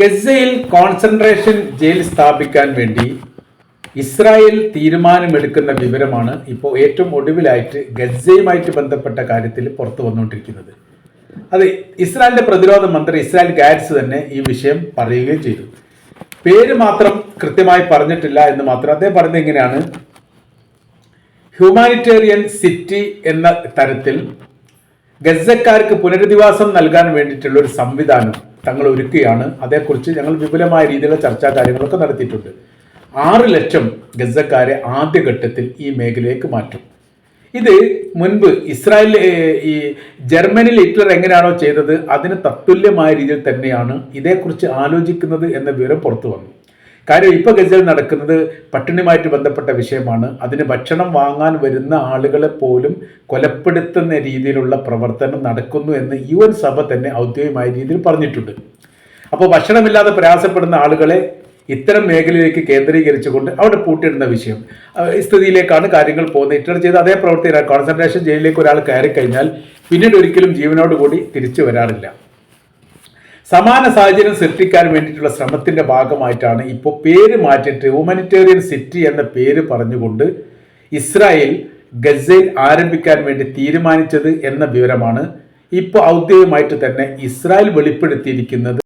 ഗസയിൽ concentration jail സ്ഥാപിക്കാൻ വേണ്ടി ഇസ്രായേൽ തീരുമാനമെടുക്കുന്ന വിവരമാണ് ഇപ്പോൾ ഏറ്റവും ഒടുവിലായിട്ട് ഗസയുമായിട്ട് ബന്ധപ്പെട്ട കാര്യത്തിൽ പുറത്തു വന്നുകൊണ്ടിരിക്കുന്നത്. അത് ഇസ്രായേലിന്റെ പ്രതിരോധ മന്ത്രി ഇസ്രായേൽ ഗാറ്റ്സ് തന്നെ ഈ വിഷയം പറയുകയും ചെയ്തു. പേര് മാത്രം കൃത്യമായി പറഞ്ഞിട്ടില്ല എന്ന് മാത്രം. അദ്ദേഹം പറഞ്ഞത് എങ്ങനെയാണ് ഹ്യൂമാനിറ്റേറിയൻ സിറ്റി എന്ന തരത്തിൽ ഗസക്കാർക്ക് പുനരധിവാസം നൽകാൻ വേണ്ടിയിട്ടുള്ള ഒരു സംവിധാനം തങ്ങൾ ഒരുക്കുകയാണ്. അതേക്കുറിച്ച് ഞങ്ങൾ വിപുലമായ രീതിയിലുള്ള ചർച്ചാ കാര്യങ്ങളൊക്കെ നടത്തിയിട്ടുണ്ട്. ആറ് ലക്ഷം ഗസക്കാരെ ആദ്യഘട്ടത്തിൽ ഈ മേഖലയിലേക്ക് മാറ്റും. ഇത് മുൻപ് ഇസ്രായേൽ ഈ ജർമ്മനിൽ ഹിറ്റ്ലർ എങ്ങനെയാണോ ചെയ്തത് അതിന് തത്തുല്യമായ രീതിയിൽ തന്നെയാണ് ഇതേക്കുറിച്ച് ആലോചിക്കുന്നത് എന്ന വിവരം പുറത്തു വന്നു. കാര്യം ഇപ്പൊ ഗസയിൽ നടക്കുന്നത് പട്ടിണിയുമായിട്ട് ബന്ധപ്പെട്ട വിഷയമാണ്. അതിന് ഭക്ഷണം വാങ്ങാൻ വരുന്ന ആളുകളെ പോലും കൊലപ്പെടുത്തുന്ന രീതിയിലുള്ള പ്രവർത്തനം നടക്കുന്നു എന്ന് യു എൻ സഭ തന്നെ ഔദ്യോഗികമായ രീതിയിൽ പറഞ്ഞിട്ടുണ്ട്. അപ്പോൾ ഭക്ഷണമില്ലാതെ പ്രയാസപ്പെടുന്ന ആളുകളെ ഇത്തരം മേഖലയിലേക്ക് കേന്ദ്രീകരിച്ചുകൊണ്ട് അവിടെ പൂട്ടിയിടുന്ന വിഷയം. സ്ഥിതിയിലേക്കാണ് കാര്യങ്ങൾ പോകുന്നത്. ഇറ്റർ ചെയ്ത് അതേ പ്രവൃത്തി കോൺസെൻട്രേഷൻ ജയിലിലേക്ക് ഒരാൾ കയറി കഴിഞ്ഞാൽ പിന്നീട് ഒരിക്കലും ജീവനോടുകൂടി തിരിച്ചു വരാറില്ല. സമാന സാഹചര്യം സൃഷ്ടിക്കാൻ വേണ്ടിയിട്ടുള്ള ശ്രമത്തിന്റെ ഭാഗമായിട്ടാണ് ഇപ്പോൾ പേര് മാറ്റിയിട്ട് ഹ്യൂമനിറ്റേറിയൻ സിറ്റി എന്ന പേര് പറഞ്ഞുകൊണ്ട് ഇസ്രായേൽ ഗസയിൽ ആരംഭിക്കാൻ വേണ്ടി തീരുമാനിച്ചത് എന്ന വിവരമാണ് ഇപ്പോൾ ഔദ്യോഗികമായിട്ട് തന്നെ ഇസ്രായേൽ വെളിപ്പെടുത്തിയിരിക്കുന്നത്.